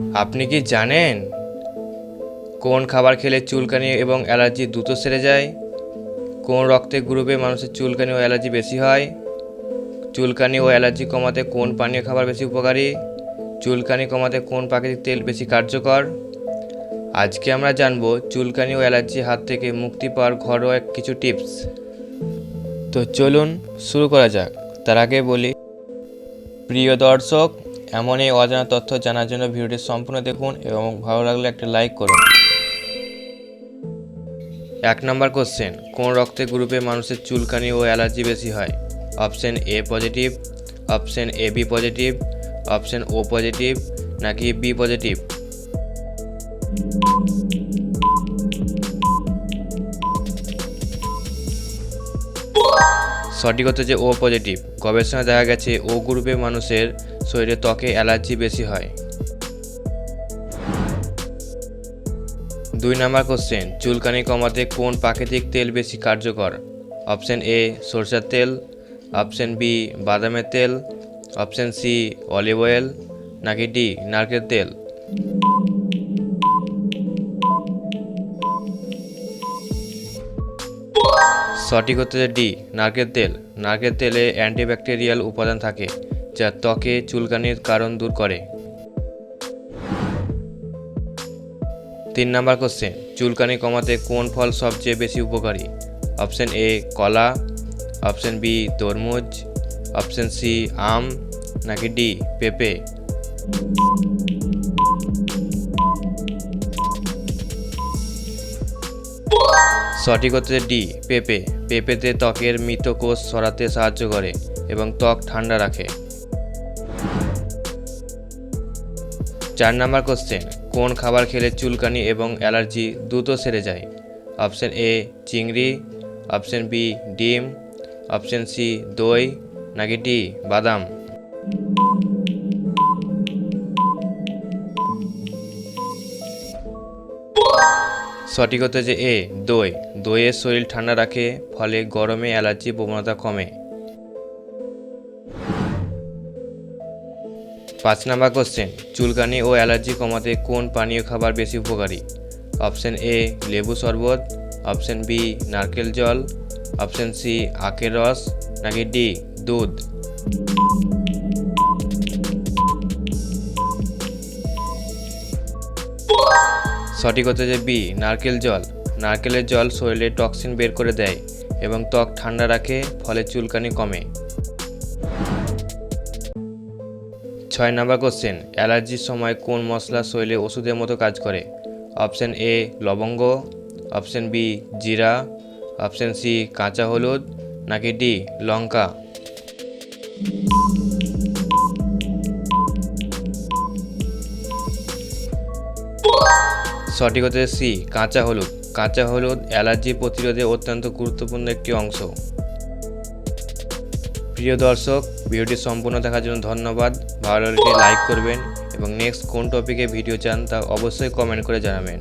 আপনি কি জানেন কোন খাবার খেলে চুলকানি এবং অ্যালার্জি দ্রুত সেরে যায়? কোন রক্তের গ্রুপে মানুষের চুলকানি ও অ্যালার্জি বেশি হয়? চুলকানি ও অ্যালার্জি কমাতে কোন পানীয় খাবার বেশি উপকারী? চুলকানি কমাতে কোন প্রাকৃতিক তেল বেশি কার্যকর? আজকে আমরা জানব চুলকানি ও অ্যালার্জি হাত থেকে মুক্তি পাওয়ার ঘরোয়া কিছু টিপস। তো চলুন শুরু করা যাক। তার আগে বলি, প্রিয় দর্শক এমন এই অজানা তথ্য জানার জন্য ভিডিওটি সম্পূর্ণ দেখুন এবং ভালো লাগলে একটা লাইক করুন। এক নম্বর কোশ্চেন, কোন রক্তের গ্রুপে মানুষের চুলকানি ও অ্যালার্জি বেশি হয়? Option A positive, option A B positive, option O positive, নাকি বি পজিটিভ? সঠিক হচ্ছে যে ও পজিটিভ। গবেষণা দেখা গেছে ও গ্রুপে মানুষের শরীরে ত্বকে অ্যালার্জি বেশি হয়। দুই নাম্বার কোশ্চেন চুলকানি কমাতে কোন প্রাকৃতিক তেল বেশি কার্যকর? অপশন এ সরষের তেল। অপশন বি বাদামের তেল। অপশন সি অলিভ অয়েল নাকি ডি নারকেল তেল। সঠিক হচ্ছে ডি নারকেল তেল। নারকেল তেলে অ্যান্টিব্যাকটেরিয়াল উপাদান থাকে। যা ত্বকে চুলকানির কারণ দূর করে। তিন নাম্বার কোশ্চেন চুলকানি কমাতে কোন ফল সবচেয়ে বেশি উপকারী? অপশন এ কলা। অপশন বি তরমুজ। অপশন সি আম। নাকি ডি পেঁপে? সঠিক হচ্ছে ডি পেঁপে। পেঁপেতে ত্বকের মৃত কোষ সরাতে সাহায্য করে এবং ত্বক ঠান্ডা রাখে। চার নাম্বার কোশ্চেন কোন খাবার খেলে চুলকানি এবং অ্যালার্জি দ্রুত সেরে যায়? অপশন এ চিংড়ি। অপশন বি ডিম। অপশন সি দই। নাকি ডি বাদাম? সঠিক হচ্ছে যে এ দই। দইয়ের শরীর ঠান্ডা রাখে, ফলে গরমে অ্যালার্জি প্রবণতা কমে। পাঁচ নাম্বার কোশ্চেন চুলকানি ও অ্যালার্জি কমাতে কোন পানীয় খাবার বেশি উপকারী? অপশন এ লেবু শরবত অপশন বি নারকেল জল অপশন সি আখের রস, নাকি ডি দুধ? সঠিক হচ্ছে যে বি নারকেল জল। নারকেলের জল শরীরে টক্সিন বের করে দেয় এবং ত্বক ঠান্ডা রাখে, ফলে চুলকানি কমে। ছয় নাম্বার কোশ্চেন অ্যালার্জির সময় কোন মশলা শরীরে ওষুধের মতো কাজ করে? অপশন এ লবঙ্গ। অপশন বি জিরা। অপশন সি কাঁচা হলুদ। নাকি ডি লঙ্কা। সঠিক হচ্ছে সি কাঁচা হলুদ। কাঁচা হলুদ অ্যালার্জি প্রতিরোধে অত্যন্ত গুরুত্বপূর্ণ একটি অংশ। প্রিয় দর্শক ভিডিওটি সম্পূর্ণ দেখার জন্য ধন্যবাদ। ভালো লাগলে লাইক করবেন এবং নেক্সট কোন টপিকে ভিডিও চান তা অবশ্যই কমেন্ট করে জানাবেন।